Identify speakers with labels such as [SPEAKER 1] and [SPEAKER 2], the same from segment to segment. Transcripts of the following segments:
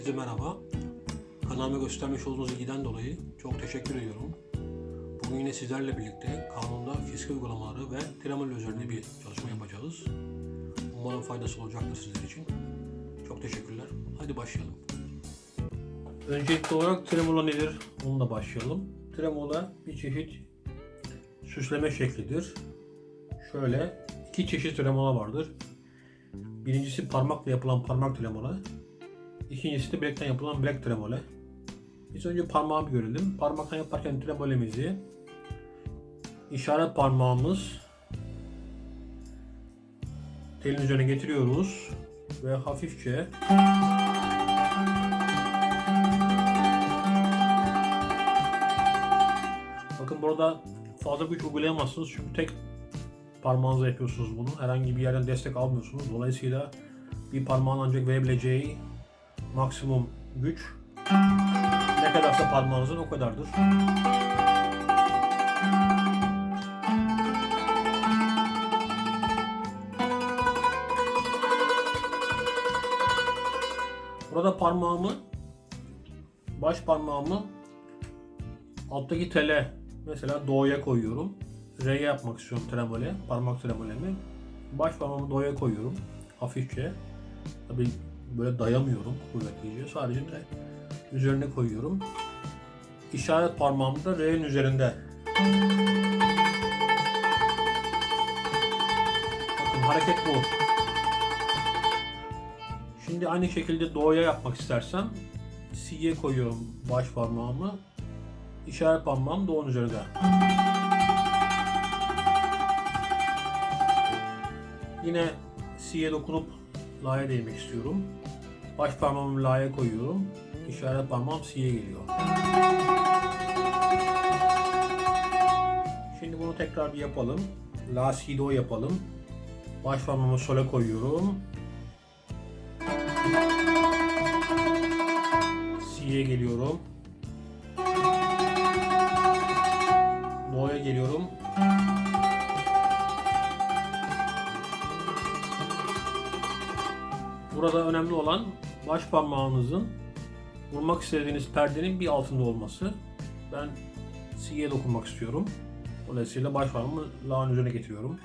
[SPEAKER 1] Herkese merhaba. Kanalıma göstermiş olduğunuz ilgiden dolayı çok teşekkür ediyorum. Bugün yine sizlerle birlikte kanunda fiske uygulamaları ve tramol üzerine bir çalışma yapacağız. Umarım faydası olacaktır sizler için. Çok teşekkürler. Hadi başlayalım. Öncelikli olarak tremola nedir? Onunla başlayalım. Tremola bir çeşit süsleme şeklidir. Şöyle iki çeşit tremola vardır. Birincisi parmakla yapılan parmak tremola. İkincisi de bilekten yapılan bilek tremole. Biz önce parmağı bir görelim. Parmakla yaparken tremolemizi işaret parmağımız telin üzerine getiriyoruz ve hafifçe Bakın burada fazla güç uygulayamazsınız çünkü tek parmağınızla yapıyorsunuz bunu. Herhangi bir yerden destek almıyorsunuz. Dolayısıyla bir parmağın ancak verebileceği maksimum güç ne kadarsa parmağınızın o kadardır. Burada parmağımı baş parmağımı alttaki tele mesela doğuya koyuyorum. R'ye yapmak istiyorum tremole, parmak tremolemi. Baş parmağımı doğuya koyuyorum hafifçe. Tabii böyle dayamıyorum kuvvetlice. Sadece de üzerine koyuyorum. İşaret parmağımı da R'nin üzerinde. Bakın hareket bu. Şimdi aynı şekilde doğuya yapmak istersem C'ye koyuyorum baş parmağımı. İşaret parmağım doğunun üzerinde. Yine C'ye dokunup la'ya değmek istiyorum. Baş parmağımı la'ya koyuyorum. İşaret parmağım C'ye geliyor. Şimdi bunu tekrar bir yapalım. La, Si, Do yapalım. Baş parmağımı sol'a koyuyorum. Si'ye geliyorum. Do'ya geliyorum. Burada önemli olan baş parmağınızın vurmak istediğiniz perdenin bir altında olması. Ben C'ye dokunmak istiyorum. Dolayısıyla baş parmağımı la'nın üzerine getiriyorum.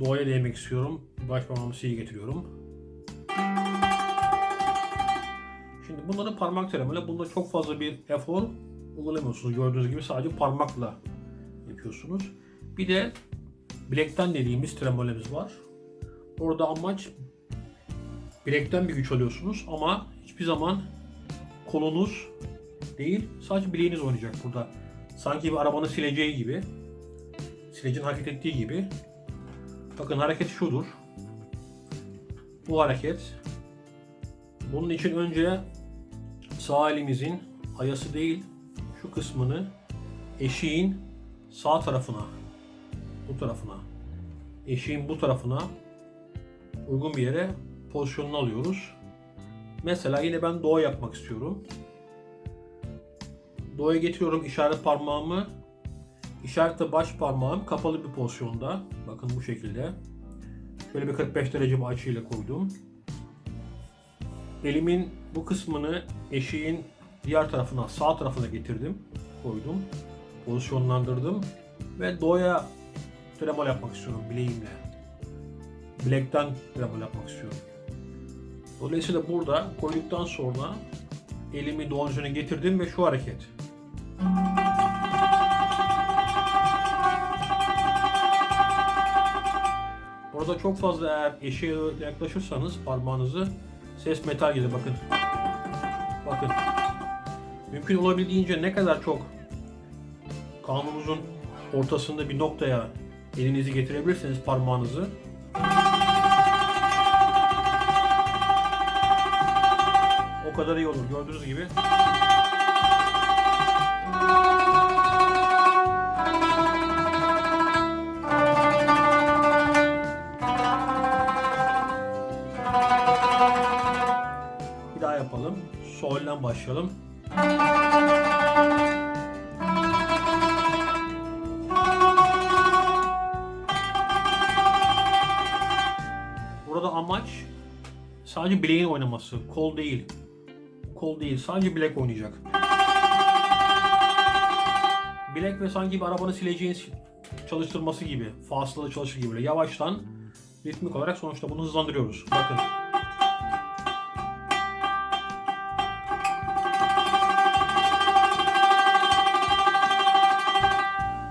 [SPEAKER 1] Do'ya değmek istiyorum. Baş parmağımı C'ye getiriyorum. Şimdi bunların parmak tremole. Bunda çok fazla bir efor uygulamıyorsunuz. Gördüğünüz gibi sadece parmakla yapıyorsunuz. Bir de bilekten dediğimiz tremolemiz var. Orada amaç bilekten bir güç alıyorsunuz ama hiçbir zaman kolunuz değil sadece bileğiniz oynayacak burada. Sanki bir arabanın sileceği gibi. Silecin hareket ettiği gibi. Bakın hareket şudur. Bu hareket. Bunun için önce sağ elimizin ayası değil şu kısmını eşiğin sağ tarafına bu tarafına eşiğin bu tarafına uygun bir yere pozisyonunu alıyoruz. Mesela yine ben doğa yapmak istiyorum. Doğaya getiriyorum işaret parmağımı. İşaretle baş parmağım kapalı bir pozisyonda. Bakın bu şekilde. Şöyle bir 45 derece bir açıyla koydum. Elimin bu kısmını eşiğin diğer tarafına, sağ tarafına getirdim. Koydum. Pozisyonlandırdım. Ve doğaya tremol yapmak istiyorum bileğimle. Bilekten tremol yapmak istiyorum. Dolayısıyla burada koyduktan sonra elimi üzerine getirdim ve şu hareket. Orada çok fazla eğer eşeğe yaklaşırsanız parmağınızı ses metal gelir bakın. Bakın. Mümkün olabildiğince ne kadar çok kanunuzun ortasında bir noktaya elinizi getirebilirseniz parmağınızı o kadar iyi olur. Gördüğünüz gibi Bir daha yapalım. Sol'den başlayalım. Amaç sadece bileğin oynaması. Kol değil. Kol değil. Sadece bilek oynayacak. Bilek ve sanki bir arabanı sileceğiniz çalıştırması gibi. Fasılalı çalışır gibi. Yavaştan ritmik olarak sonuçta bunu hızlandırıyoruz. Bakın.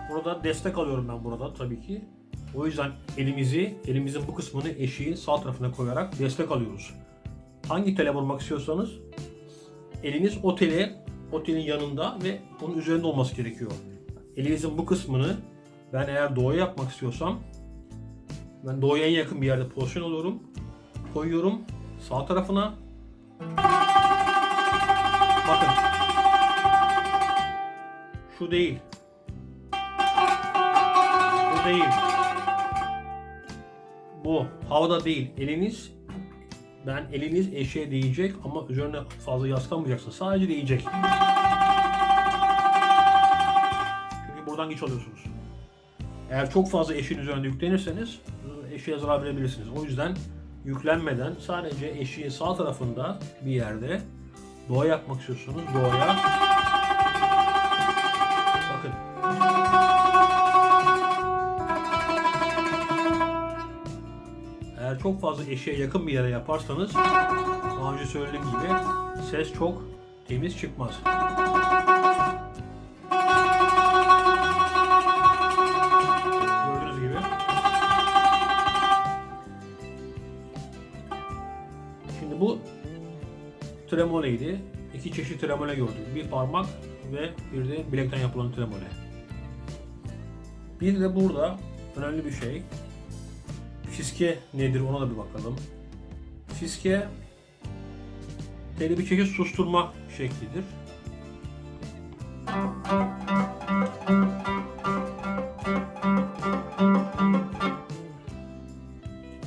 [SPEAKER 1] Burada destek alıyorum ben burada tabii ki. O yüzden elimizi, elimizin bu kısmını eşiğin sağ tarafına koyarak destek alıyoruz. Hangi tele vurmak istiyorsanız eliniz o tele, o telin yanında ve onun üzerinde olması gerekiyor. Elinizin bu kısmını ben eğer doğuya yapmak istiyorsam ben doğuya en yakın bir yerde pozisyon alıyorum. Koyuyorum sağ tarafına. Bakın. Şu değil. Bu değil. Bu havada değil. Eliniz ben eliniz eşeğe değecek ama üzerine fazla yaslanmayacaksın. Sadece değecek. Çünkü buradan güç alıyorsunuz. Eğer çok fazla eşin üzerinde yüklenirseniz eşeğe zarar verebilirsiniz. O yüzden yüklenmeden sadece eşiğin sağ tarafında bir yerde doğa yapmak istiyorsunuz. Doğaya çok fazla eşeğe yakın bir yere yaparsanız daha önce söylediğim gibi ses çok temiz çıkmaz. Gördüğünüz gibi. Şimdi bu tremoleydi. İki çeşit tremole gördük. Bir parmak ve bir de bilekten yapılan tremole. Bir de burada önemli bir şey. Fiske nedir ona da bir bakalım. Fiske teli bir çeşit susturma şeklidir.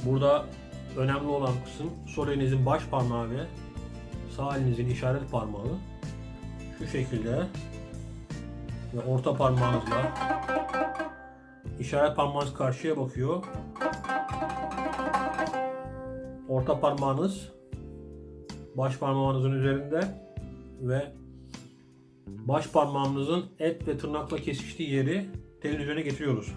[SPEAKER 1] Burada önemli olan kısım sol elinizin baş parmağı ve sağ elinizin işaret parmağı şu şekilde ve orta parmağınızla işaret parmağınız karşıya bakıyor. Orta parmağınız baş parmağınızın üzerinde ve baş parmağımızın et ve tırnakla kesiştiği yeri telin üzerine getiriyoruz.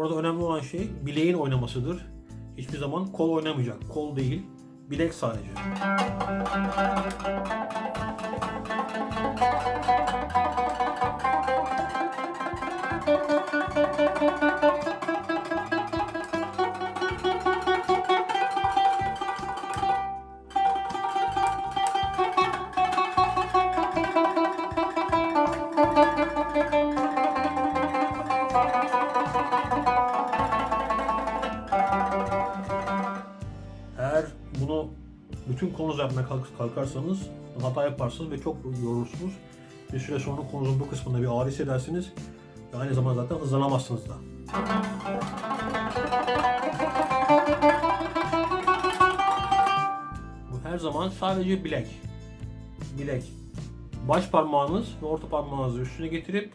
[SPEAKER 1] Burada önemli olan şey bileğin oynamasıdır. Hiçbir zaman kol oynamayacak. Kol değil, bilek sadece. Bunu bütün yapmaya kalk- kalkarsanız hata yaparsınız ve çok yorulursunuz. Bir süre sonra konunuzun bu kısmında bir ağrı hissedersiniz. Ve aynı zamanda zaten hızlanamazsınız da. Bu her zaman sadece bilek. Bilek. Baş parmağınız ve orta parmağınızı üstüne getirip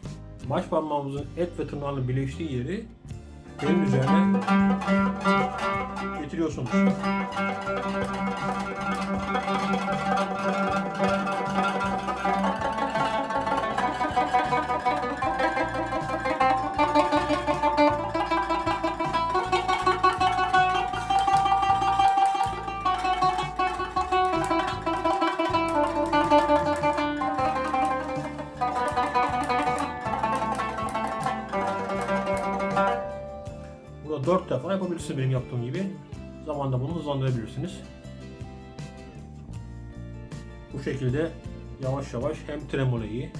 [SPEAKER 1] baş parmağımızın et ve tırnağının birleştiği yeri elin üzerine getiriyorsunuz. Burada 4 defa yapabilirsiniz benim yaptığım gibi. Zamanda bunu hızlandırabilirsiniz. Bu şekilde yavaş yavaş hem tremoleyi,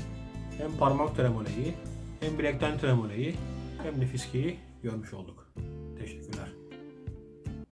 [SPEAKER 1] hem parmak tremoleyi, hem bilekten tremoleyi, hem de fiskeyi görmüş olduk. Teşekkürler.